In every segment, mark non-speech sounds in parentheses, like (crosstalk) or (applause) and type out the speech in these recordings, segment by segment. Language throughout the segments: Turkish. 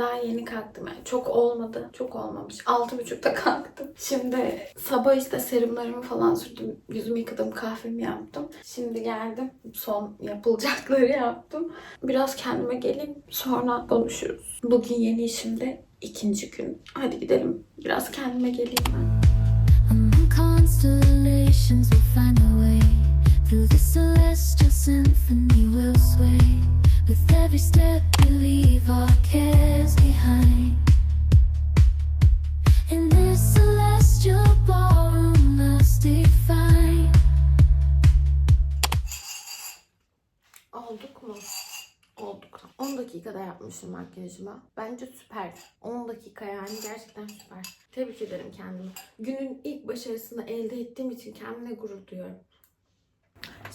Daha yeni kalktım yani. Çok olmadı. Çok olmamış. Altı buçukta kalktım. Şimdi sabah işte serumlarımı falan sürdüm. Yüzümü yıkadım, kahvemi yaptım. Şimdi geldim. Son yapılacakları yaptım. Biraz kendime geleyim. Sonra konuşuruz. Bugün yeni işimde ikinci gün. Hadi gidelim. Biraz kendime geleyim ben. Constellations, we'll find a way. Through the celestial symphony, we'll sway. With every step, we our cares yapmışım makyajımı. Bence süper. 10 dakika yani gerçekten süper. Tebrik ederim kendimi. Günün ilk başarısını elde ettiğim için kendime gurur duyuyorum.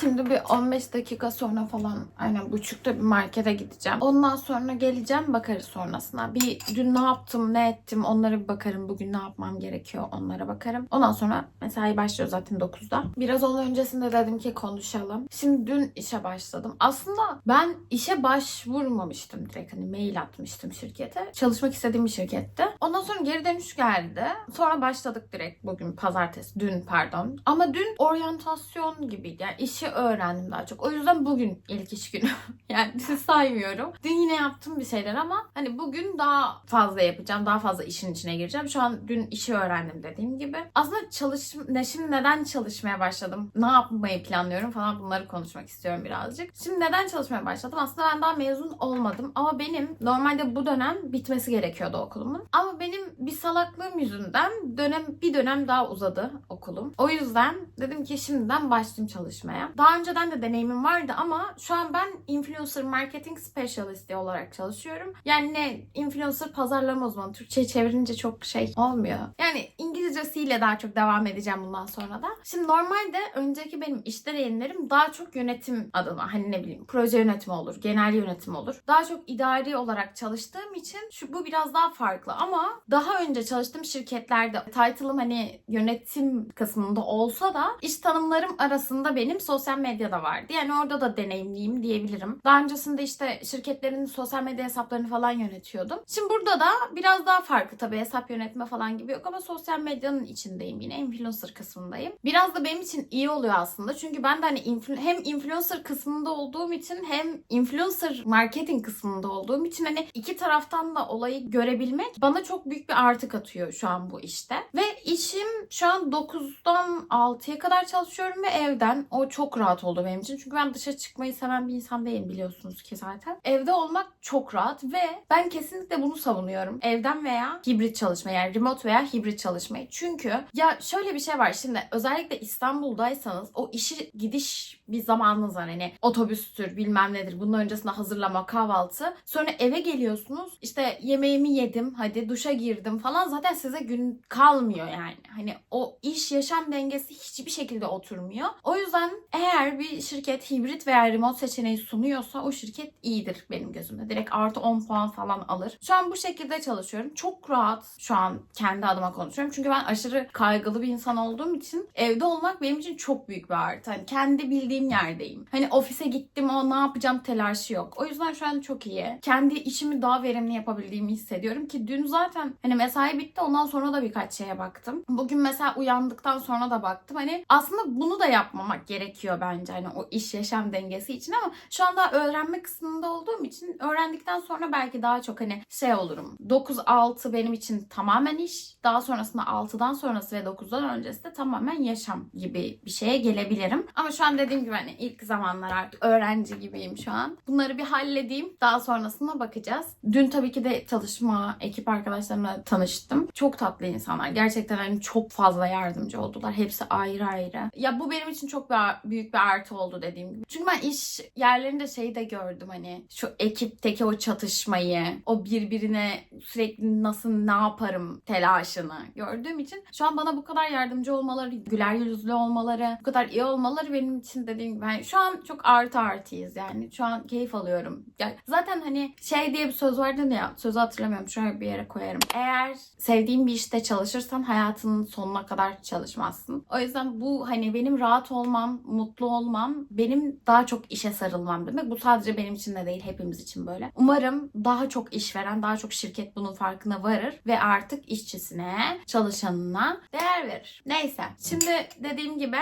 Şimdi bir 15 dakika sonra falan aynen buçukta bir markete gideceğim. Ondan sonra geleceğim bakarız sonrasına. Bir dün ne yaptım ne ettim onlara bir bakarım. Bugün ne yapmam gerekiyor onlara bakarım. Ondan sonra mesai başlıyor zaten 9'da. Biraz onun öncesinde dedim ki konuşalım. Şimdi dün işe başladım. Aslında ben işe başvurmamıştım direkt hani mail atmıştım şirkete. Çalışmak istediğim bir şirkette. Ondan sonra geri dönüş geldi. Sonra başladık direkt bugün pazartesi dün pardon. Ama dün oryantasyon gibiydi. Yani işi öğrendim daha çok. O yüzden bugün ilk iş günü. (laughs) yani saymıyorum. Dün yine yaptım bir şeyler ama hani bugün daha fazla yapacağım. Daha fazla işin içine gireceğim. Şu an dün işi öğrendim dediğim gibi. Aslında çalış ne şimdi neden çalışmaya başladım? Ne yapmayı planlıyorum falan bunları konuşmak istiyorum birazcık. Şimdi neden çalışmaya başladım? Aslında ben daha mezun olmadım ama benim normalde bu dönem bitmesi gerekiyordu okulumun. Ama benim bir salaklığım yüzünden dönem bir dönem daha uzadı okulum. O yüzden dedim ki şimdiden başlayayım çalışmaya. Daha önceden de deneyimim vardı ama şu an ben influencer marketing specialist olarak çalışıyorum. Yani ne influencer pazarlama uzmanı. Türkçe çevirince çok şey olmuyor. Yani İngilizcesiyle daha çok devam edeceğim bundan sonra da. Şimdi normalde önceki benim iş deneyimlerim daha çok yönetim adına hani ne bileyim proje yönetimi olur, genel yönetim olur. Daha çok idari olarak çalıştığım için şu bu biraz daha farklı ama daha önce çalıştığım şirketlerde title'ım hani yönetim kısmında olsa da iş tanımlarım arasında benim sosyal medyada vardı. Yani orada da deneyimliyim diyebilirim. Daha öncesinde işte şirketlerin sosyal medya hesaplarını falan yönetiyordum. Şimdi burada da biraz daha farklı tabii hesap yönetme falan gibi yok ama sosyal medyanın içindeyim yine influencer kısmındayım. Biraz da benim için iyi oluyor aslında. Çünkü ben de hani influ- hem influencer kısmında olduğum için hem influencer marketing kısmında olduğum için hani iki taraftan da olayı görebilmek bana çok büyük bir artı katıyor şu an bu işte. Ve işim şu an 9'dan 6'ya kadar çalışıyorum ve evden. O çok rahat oldu benim için. Çünkü ben dışarı çıkmayı seven bir insan değilim biliyorsunuz ki zaten. Evde olmak çok rahat ve ben kesinlikle bunu savunuyorum. Evden veya hibrit çalışma yani remote veya hibrit çalışmayı. Çünkü ya şöyle bir şey var şimdi özellikle İstanbul'daysanız o işi gidiş bir zamanınız var. Hani otobüstür bilmem nedir bunun öncesinde hazırlama kahvaltı. Sonra eve geliyorsunuz işte yemeğimi yedim hadi duşa girdim falan zaten size gün kalmıyor yani. Hani o iş yaşam dengesi hiçbir şekilde oturmuyor. O yüzden eğer bir şirket hibrit veya remote seçeneği sunuyorsa o şirket iyidir benim gözümde. Direkt artı 10 puan falan alır. Şu an bu şekilde çalışıyorum. Çok rahat şu an kendi adıma konuşuyorum. Çünkü ben aşırı kaygılı bir insan olduğum için evde olmak benim için çok büyük bir artı. Hani kendi bildiğim yerdeyim. Hani ofise gittim o ne yapacağım telaşı yok. O yüzden şu an çok iyi. Kendi işimi daha verimli yapabildiğimi hissediyorum ki dün zaten hani mesai bitti ondan sonra da birkaç şeye baktım. Bugün mesela uyandıktan sonra da baktım. Hani aslında bunu da yapmamak gerekiyor bence hani o iş yaşam dengesi için ama şu anda öğrenme kısmında olduğum için öğrendikten sonra belki daha çok hani şey olurum. 9-6 benim için tamamen iş. Daha sonrasında 6'dan sonrası ve 9'dan öncesi de tamamen yaşam gibi bir şeye gelebilirim. Ama şu an dediğim gibi hani ilk zamanlar artık öğrenci gibiyim şu an. Bunları bir halledeyim. Daha sonrasına bakacağız. Dün tabii ki de çalışma ekip arkadaşlarımla tanıştım. Çok tatlı insanlar. Gerçekten hani çok fazla yardımcı oldular. Hepsi ayrı ayrı. Ya bu benim için çok bir, büyük bir artı oldu dediğim gibi. Çünkü ben iş yerlerinde şeyi de gördüm hani şu ekipteki o çatışmayı, o birbirine sürekli nasıl ne yaparım telaşını gördüğüm için şu an bana bu kadar yardımcı olmaları, güler yüzlü olmaları, bu kadar iyi olmaları benim için dediğim gibi yani şu an çok artı artıyız yani. Şu an keyif alıyorum. Yani zaten hani şey diye bir söz vardı ya, sözü hatırlamıyorum. Şöyle bir yere koyarım. Eğer sevdiğin bir işte çalışırsan hayatının sonuna kadar çalışmazsın. O yüzden bu hani benim rahat olmam, mutlu olmam, benim daha çok işe sarılmam demek. Bu sadece benim için de değil, hepimiz için böyle. Umarım daha çok işveren, daha çok şirket bunun farkına varır ve artık işçisine, çalışanına değer verir. Neyse. Şimdi dediğim gibi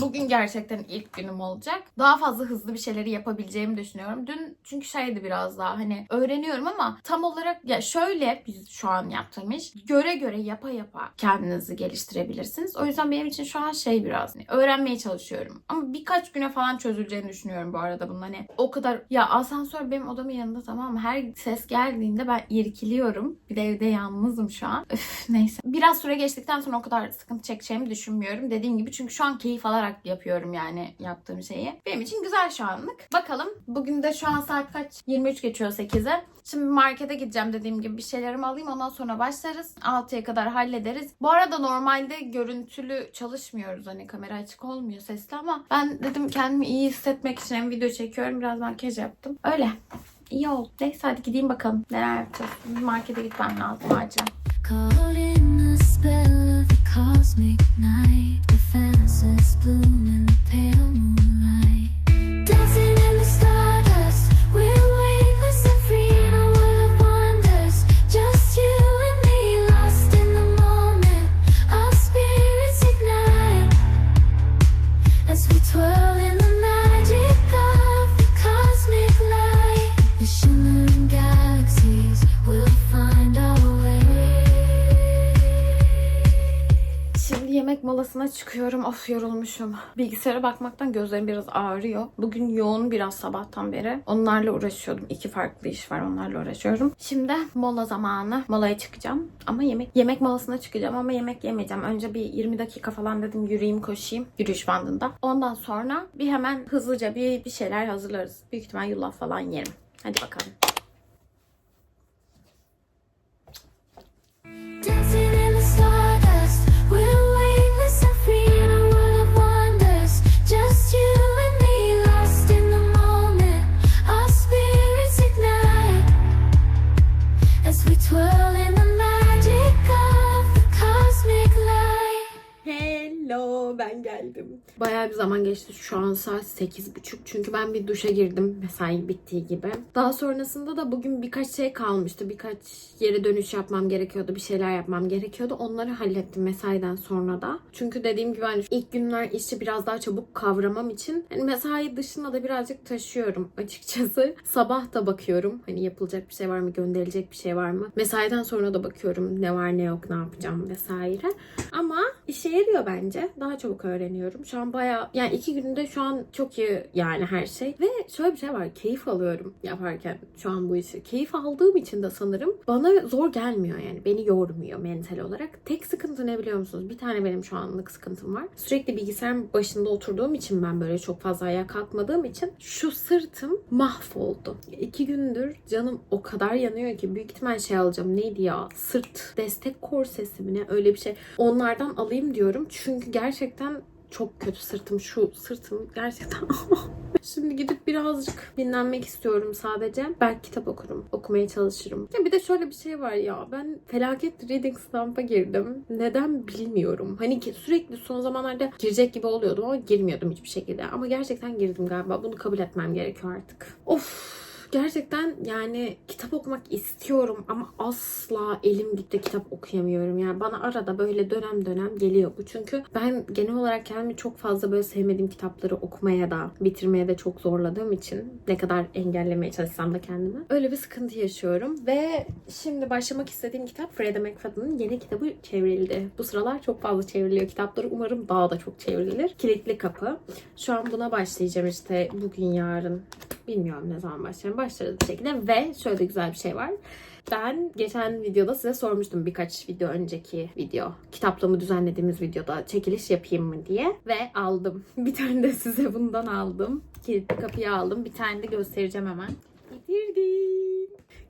bugün gerçekten ilk günüm olacak. Daha fazla hızlı bir şeyleri yapabileceğimi düşünüyorum. Dün çünkü şeydi biraz daha hani öğreniyorum ama tam olarak ya şöyle biz şu an yaptığım iş göre göre yapa yapa kendinizi geliştirebilirsiniz. O yüzden benim için şu an şey biraz hani öğrenmeye çalışıyorum. Ama birkaç güne falan çözüleceğini düşünüyorum bu arada bunun hani o kadar ya asansör benim odamın yanında tamam mı? Her ses geldiğinde ben irkiliyorum. Bir de evde yalnızım şu an. Üf, neyse. Biraz süre geçtikten sonra o kadar sıkıntı çekeceğimi düşünmüyorum. Dediğim gibi çünkü şu an keyif alarak yapıyorum yani yaptığım şeyi. Benim için güzel şu anlık. Bakalım. Bugün de şu an saat kaç? 23 geçiyor 8'e. Şimdi markete gideceğim dediğim gibi bir şeylerimi alayım ondan sonra başlarız. 6'ya kadar hallederiz. Bu arada normalde görüntülü çalışmıyoruz hani kamera açık olmuyor sesli ama ben dedim kendimi iyi hissetmek için hem video çekiyorum biraz makyaj yaptım. Öyle. İyi oldu. Neyse hadi gideyim bakalım neler yapacağız. Markete gitmem lazım acil. Caught the spell of the cosmic night. The fences pale moonlight. Molasına çıkıyorum. Of yorulmuşum. Bilgisayara bakmaktan gözlerim biraz ağrıyor. Bugün yoğun biraz sabahtan beri. Onlarla uğraşıyordum. İki farklı iş var onlarla uğraşıyorum. Şimdi mola zamanı. Molaya çıkacağım. Ama yemek yemek molasına çıkacağım ama yemek yemeyeceğim. Önce bir 20 dakika falan dedim yürüyeyim koşayım. Yürüyüş bandında. Ondan sonra bir hemen hızlıca bir, bir şeyler hazırlarız. Büyük ihtimal yulaf falan yerim. Hadi bakalım. Bayağı bir zaman geçti. Şu an saat 8.30. Çünkü ben bir duşa girdim mesai bittiği gibi. Daha sonrasında da bugün birkaç şey kalmıştı. Birkaç yere dönüş yapmam gerekiyordu. Bir şeyler yapmam gerekiyordu. Onları hallettim mesaiden sonra da. Çünkü dediğim gibi hani ilk günler işi biraz daha çabuk kavramam için hani mesai dışında da birazcık taşıyorum açıkçası. (laughs) Sabah da bakıyorum. Hani yapılacak bir şey var mı? Gönderilecek bir şey var mı? Mesaiden sonra da bakıyorum ne var ne yok ne yapacağım vesaire. Ama işe yarıyor bence. Daha çabuk öğreniyorum. Şu an bayağı yani iki günde şu an çok iyi yani her şey. Ve şöyle bir şey var. Keyif alıyorum yaparken şu an bu işi. Keyif aldığım için de sanırım bana zor gelmiyor yani. Beni yormuyor mental olarak. Tek sıkıntı ne biliyor musunuz? Bir tane benim şu anlık sıkıntım var. Sürekli bilgisayarın başında oturduğum için ben böyle çok fazla ayağa kalkmadığım için şu sırtım mahvoldu. İki gündür canım o kadar yanıyor ki büyük ihtimal şey alacağım. Neydi ya? Sırt destek korsesi mi ne? Öyle bir şey. Onlardan alayım diyorum. Çünkü gerçekten çok kötü sırtım. Şu sırtım gerçekten (laughs) Şimdi gidip birazcık dinlenmek istiyorum sadece. Belki kitap okurum. Okumaya çalışırım. Ya bir de şöyle bir şey var ya. Ben felaket reading stamp'a girdim. Neden bilmiyorum. Hani sürekli son zamanlarda girecek gibi oluyordum ama girmiyordum hiçbir şekilde. Ama gerçekten girdim galiba. Bunu kabul etmem gerekiyor artık. Of gerçekten yani kitap okumak istiyorum ama asla elim gitti kitap okuyamıyorum. Yani bana arada böyle dönem dönem geliyor bu. Çünkü ben genel olarak kendimi çok fazla böyle sevmediğim kitapları okumaya da bitirmeye de çok zorladığım için ne kadar engellemeye çalışsam da kendimi öyle bir sıkıntı yaşıyorum. Ve şimdi başlamak istediğim kitap Freddie McFadden'ın yeni kitabı çevrildi. Bu sıralar çok fazla çevriliyor kitapları. Umarım daha da çok çevrilir. Kilitli Kapı. Şu an buna başlayacağım işte bugün yarın. Bilmiyorum ne zaman başlayacağım. Başlarız bir şekilde. Ve şöyle de güzel bir şey var. Ben geçen videoda size sormuştum birkaç video önceki video. Kitaplığımı düzenlediğimiz videoda çekiliş yapayım mı diye. Ve aldım. (laughs) Bir tane de size bundan aldım. Kilitli kapıyı aldım. Bir tane de göstereceğim hemen. Getirdim.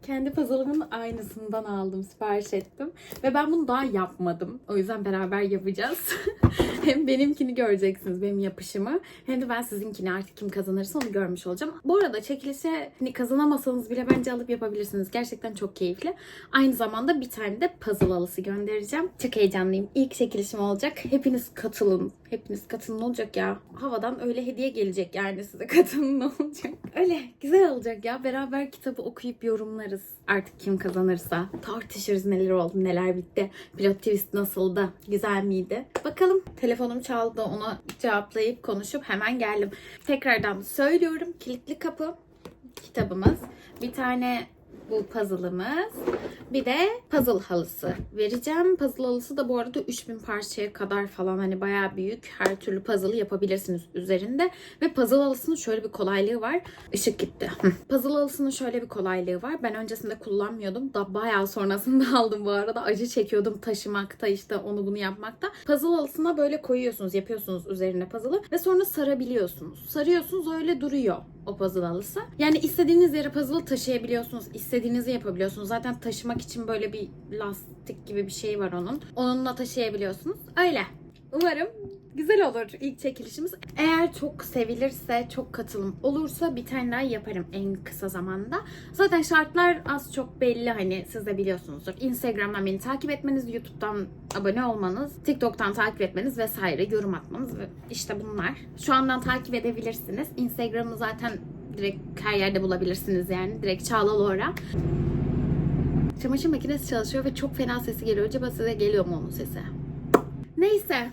Kendi puzzle'ımın aynısından aldım. Sipariş ettim. Ve ben bunu daha yapmadım. O yüzden beraber yapacağız. (laughs) hem benimkini göreceksiniz. Benim yapışımı. Hem de ben sizinkini artık kim kazanırsa onu görmüş olacağım. Bu arada çekilişe hani kazanamasanız bile bence alıp yapabilirsiniz. Gerçekten çok keyifli. Aynı zamanda bir tane de puzzle alısı göndereceğim. Çok heyecanlıyım. İlk çekilişim olacak. Hepiniz katılın. Hepiniz katılın olacak ya. Havadan öyle hediye gelecek yani size (laughs) katılın olacak. Öyle güzel olacak ya. Beraber kitabı okuyup yorumlarız. Artık kim kazanırsa. Tartışırız neler oldu neler bitti. Pilot twist nasıldı? Güzel miydi? Bakalım. Telefonum çaldı. Ona cevaplayıp konuşup hemen geldim. Tekrardan söylüyorum. Kilitli kapı kitabımız. Bir tane bu puzzle'ımız. Bir de puzzle halısı vereceğim. Puzzle halısı da bu arada 3000 parçaya kadar falan hani bayağı büyük. Her türlü puzzle yapabilirsiniz üzerinde. Ve puzzle halısının şöyle bir kolaylığı var. Işık gitti. Puzzle halısının şöyle bir kolaylığı var. Ben öncesinde kullanmıyordum. Da bayağı sonrasında (laughs) aldım bu arada. Acı çekiyordum taşımakta işte onu bunu yapmakta. Puzzle halısına böyle koyuyorsunuz. Yapıyorsunuz üzerine puzzle'ı. Ve sonra sarabiliyorsunuz. Sarıyorsunuz öyle duruyor o puzzle halısı. Yani istediğiniz yere puzzle taşıyabiliyorsunuz. İstediğinizi yapabiliyorsunuz. Zaten taşımak için böyle bir lastik gibi bir şey var onun. Onunla taşıyabiliyorsunuz. Öyle. Umarım güzel olur ilk çekilişimiz. Eğer çok sevilirse, çok katılım olursa bir tane daha yaparım en kısa zamanda. Zaten şartlar az çok belli hani siz de biliyorsunuzdur. Instagram'dan beni takip etmeniz, YouTube'dan abone olmanız, TikTok'tan takip etmeniz vesaire yorum atmanız işte bunlar. Şu andan takip edebilirsiniz. Instagram'ı zaten direkt her yerde bulabilirsiniz yani. Direkt Çağla Laura. Çamaşır makinesi çalışıyor ve çok fena sesi geliyor. Acaba size geliyor mu onun sesi? Neyse.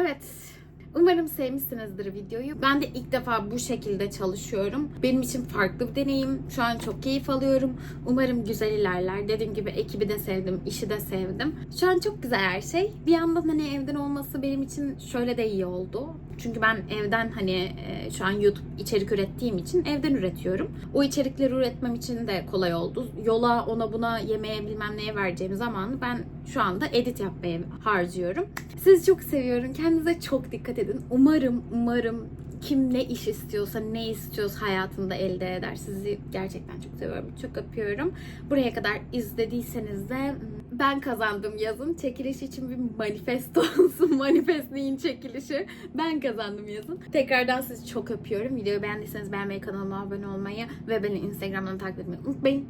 Evet. Umarım sevmişsinizdir videoyu. Ben de ilk defa bu şekilde çalışıyorum. Benim için farklı bir deneyim. Şu an çok keyif alıyorum. Umarım güzel ilerler. Dediğim gibi ekibi de sevdim, işi de sevdim. Şu an çok güzel her şey. Bir yandan hani evden olması benim için şöyle de iyi oldu. Çünkü ben evden hani e, şu an YouTube içerik ürettiğim için evden üretiyorum. O içerikleri üretmem için de kolay oldu. Yola ona buna yemeğe bilmem neye vereceğim zamanı ben şu anda edit yapmaya harcıyorum. Sizi çok seviyorum. Kendinize çok dikkat edin. Umarım, umarım kim ne iş istiyorsa, ne istiyorsa hayatında elde eder. Sizi gerçekten çok seviyorum. Çok öpüyorum. Buraya kadar izlediyseniz de ben kazandım yazın. Çekiliş için bir manifesto olsun. (laughs) Manifestliğin çekilişi. Ben kazandım yazın. Tekrardan sizi çok öpüyorum. Videoyu beğendiyseniz beğenmeyi, kanalıma abone olmayı ve beni Instagram'dan takip etmeyi unutmayın.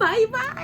Bye bye.